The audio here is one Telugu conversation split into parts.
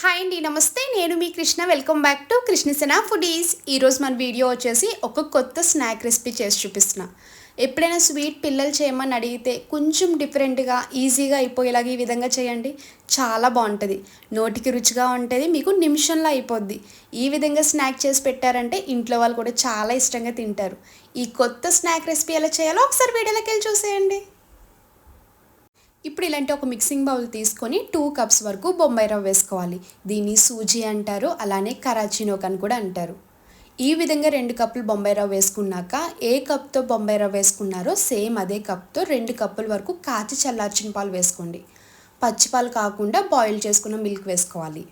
హాయ్ అండి నమస్తే. నేను మీ Krishna. Welcome back to Krishnasena foodies ఈరోజు మన వీడియో వచ్చేసి ఒక కొత్త స్నాక్ రెసిపీ చేసి చూపిస్తున్నా. ఎప్పుడైనా స్వీట్ పిల్లలు చేయమని అడిగితే కొంచెం డిఫరెంట్గా ఈజీగా అయిపోయేలాగా ఈ విధంగా చేయండి. చాలా బాగుంటుంది. నోటికి రుచిగా ఉంటుంది. మీకు నిమిషంలో అయిపోద్ది. ఈ విధంగా స్నాక్ చేసి పెట్టారంటే ఇంట్లో వాళ్ళు కూడా చాలా ఇష్టంగా తింటారు. ఈ కొత్త స్నాక్ రెసిపీ ఎలా చేయాలో ఒకసారి వీడియోలోకి వెళ్ళి చూసేయండి. ఇప్పుడు ఇలాంటి ఒక మిక్సింగ్ బౌల్ తీసుకొని టూ కప్స్ వరకు బొంబాయి రవ్వ వేసుకోవాలి. దీన్ని సూజీ అంటారు అలానే కరాచీనోక్ అని కూడా అంటారు. ఈ విధంగా రెండు కప్పులు బొంబాయి రవ్వ వేసుకున్నాక ఏ కప్తో బొంబాయి రవ్వ వేసుకున్నారో సేమ్ అదే కప్తో రెండు కప్పుల వరకు కాచి చల్లార్చిన పాలు వేసుకోండి. పచ్చిపాలు కాకుండా బాయిల్ చేసుకున్న మిల్క్ వేసుకోవాలి.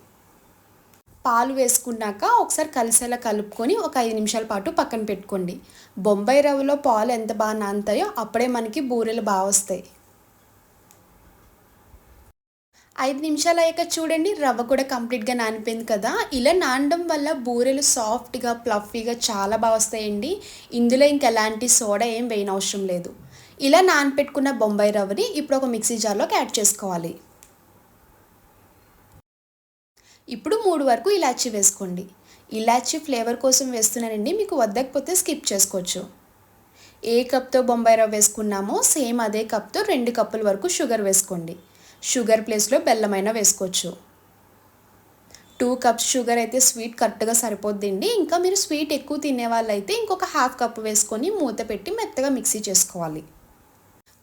పాలు వేసుకున్నాక ఒకసారి కలిసేలా కలుపుకొని ఒక ఐదు నిమిషాల పాటు పక్కన పెట్టుకోండి. బొంబాయి రవ్వలో పాలు ఎంత బాగా నానుతాయో అప్పుడే మనకి బూరెలు బాగా వస్తాయి. ఐదు నిమిషాలు అయ్యాక చూడండి రవ్వ కూడా కంప్లీట్గా నానిపోయింది కదా. ఇలా నానడం వల్ల బూరెలు సాఫ్ట్గా ప్లఫీగా చాలా బాగా వస్తాయండి. ఇందులో ఇంకెలాంటి సోడా ఏం వేయని అవసరం లేదు. ఇలా నానపెట్టుకున్న బొంబాయి రవ్వని ఇప్పుడు ఒక మిక్సీ జార్లోకి యాడ్ చేసుకోవాలి. ఇప్పుడు మూడు వరకు ఇలాచీ వేసుకోండి. ఇలాచీ ఫ్లేవర్ కోసం వేస్తున్నానండి మీకు వద్దకపోతే స్కిప్ చేసుకోవచ్చు. ఏ కప్తో బొంబాయి రవ్వ వేసుకున్నామో సేమ్ అదే కప్తో రెండు కప్పుల వరకు షుగర్ వేసుకోండి. షుగర్ ప్లేస్లో బెల్లమైనా వేసుకోవచ్చు. టూ కప్స్ షుగర్ అయితే స్వీట్ కరెక్ట్గా సరిపోద్దండి. ఇంకా మీరు స్వీట్ ఎక్కువ తినే వాళ్ళైతే ఇంకొక హాఫ్ కప్ వేసుకొని మూత పెట్టి మెత్తగా మిక్సీ చేసుకోవాలి.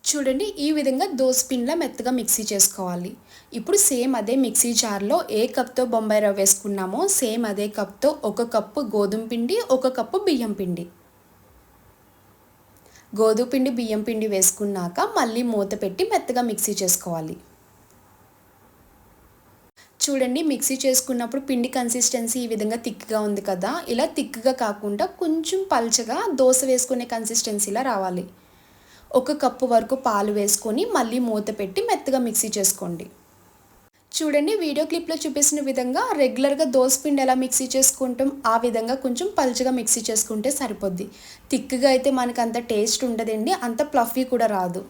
చూడండి ఈ విధంగా దోసపిండిలా మెత్తగా మిక్సీ చేసుకోవాలి. ఇప్పుడు సేమ్ అదే మిక్సీ జార్లో ఏ కప్తో బొంబాయి రవ్వ వేసుకున్నామో సేమ్ అదే కప్తో ఒక కప్పు గోధుమ పిండి ఒక కప్పు బియ్యం పిండి. గోధుమ పిండి బియ్యం పిండి వేసుకున్నాక మళ్ళీ మూత పెట్టి మెత్తగా మిక్సీ చేసుకోవాలి. చూడండి మిక్సీ చేసుకున్నప్పుడు పిండి కన్సిస్టెన్సీ ఈ విధంగా థిక్గా ఉంది కదా. ఇలా థిక్గా కాకుండా కొంచెం పల్చగా దోశ వేసుకునే కన్సిస్టెన్సీలా రావాలి. ఒక కప్పు వరకు పాలు వేసుకొని మళ్ళీ మూత పెట్టి మెత్తగా మిక్సీ చేసుకోండి. చూడండి వీడియో క్లిప్లో చూపిస్తున్న విధంగా రెగ్యులర్గా పిండి ఎలా మిక్సీ చేసుకుంటాం ఆ విధంగా కొంచెం పలుచగా మిక్సీ చేసుకుంటే సరిపోద్ది. థిక్గా అయితే మనకు అంత టేస్ట్ ఉండదండి అంత ప్లఫీ కూడా రాదు.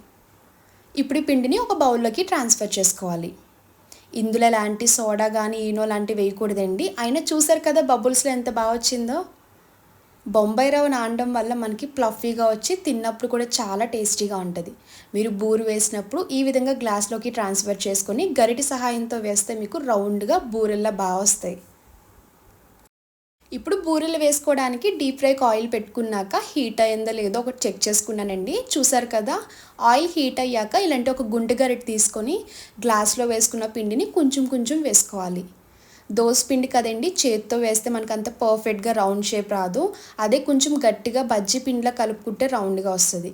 ఇప్పుడు పిండిని ఒక బౌల్లోకి ట్రాన్స్ఫర్ చేసుకోవాలి. ఇందులో లాంటి సోడా కానీ ఈనో లాంటివి వేయకూడదండి. అయినా చూసారు కదా బబుల్స్లో ఎంత బాగా వచ్చిందో? బొంబాయి రవ్వ నానడం వల్ల మనకి ప్లఫీగా వచ్చి తిన్నప్పుడు కూడా చాలా టేస్టీగా ఉంటుంది. మీరు బూరు వేసినప్పుడు ఈ విధంగా గ్లాస్లోకి ట్రాన్స్ఫర్ చేసుకొని గరిటి సహాయంతో వేస్తే మీకు రౌండ్గా బూరెల్లా బాగా వస్తాయి. ఇప్పుడు బూరెలు వేసుకోవడానికి డీప్ ఫ్రైకి ఆయిల్ పెట్టుకున్నాక హీట్ అయిందో లేదో ఒకటి చెక్ చేసుకున్నానండి. చూసారు కదా ఆయిల్ హీట్ అయ్యాక ఇలాంటి ఒక గుండె గరిటె తీసుకొని గ్లాస్లో వేసుకున్న పిండిని కొంచెం కొంచెం వేసుకోవాలి. దోశ పిండి కదండి చేతితో వేస్తే మనకు అంత పర్ఫెక్ట్గా రౌండ్ షేప్ రాదు. అదే కొంచెం గట్టిగా బజ్జీ పిండిలా కలుపుకుంటే రౌండ్గా వస్తుంది.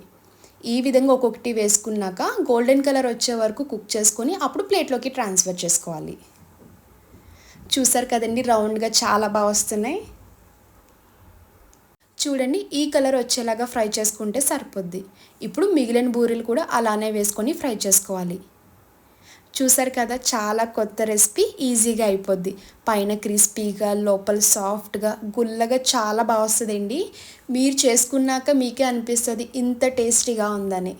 ఈ విధంగా ఒక్కొక్కటి వేసుకున్నాక గోల్డెన్ కలర్ వచ్చే వరకు కుక్ చేసుకొని అప్పుడు ప్లేట్లోకి ట్రాన్స్ఫర్ చేసుకోవాలి. చూసారు కదండి రౌండ్గా చాలా బాగా వస్తున్నాయి. చూడండి ఈ కలర్ వచ్చేలాగా ఫ్రై చేసుకుంటే సరిపోద్ది. ఇప్పుడు మిగిలిన బూరెలు కూడా అలానే వేసుకొని ఫ్రై చేసుకోవాలి. చూసారు కదా చాలా కొత్త రెసిపీ ఈజీగా అయిపోద్ది. పైన క్రిస్పీగా లోపల సాఫ్ట్గా గుల్లగా చాలా బాగా వస్తుందండి. మీరు చేసుకున్నాక మీకే అనిపిస్తుంది ఇంత టేస్టీగా ఉందని.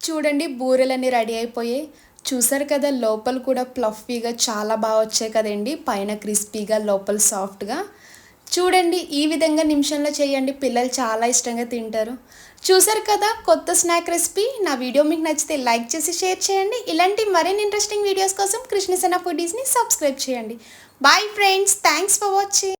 చూడండి బూరెలన్నీ రెడీ అయిపోయాయి. చూసారు కదా లోపల కూడా ప్లఫీగా చాలా బాగా వచ్చాయి కదండి. పైన క్రిస్పీగా లోపల సాఫ్ట్గా. చూడండి ఈ విధంగా నిమిషంలో చేయండి. పిల్లలు చాలా ఇష్టంగా తింటారు. చూసారు కదా కొత్త స్నాక్ రెసిపీ. నా వీడియో మీకు నచ్చితే లైక్ చేసి షేర్ చేయండి. ఇలాంటి మరిన్ని ఇంట్రెస్టింగ్ వీడియోస్ కోసం కృష్ణసేన ఫుడీస్ని సబ్స్క్రైబ్ చేయండి. Bye friends thanks for watching.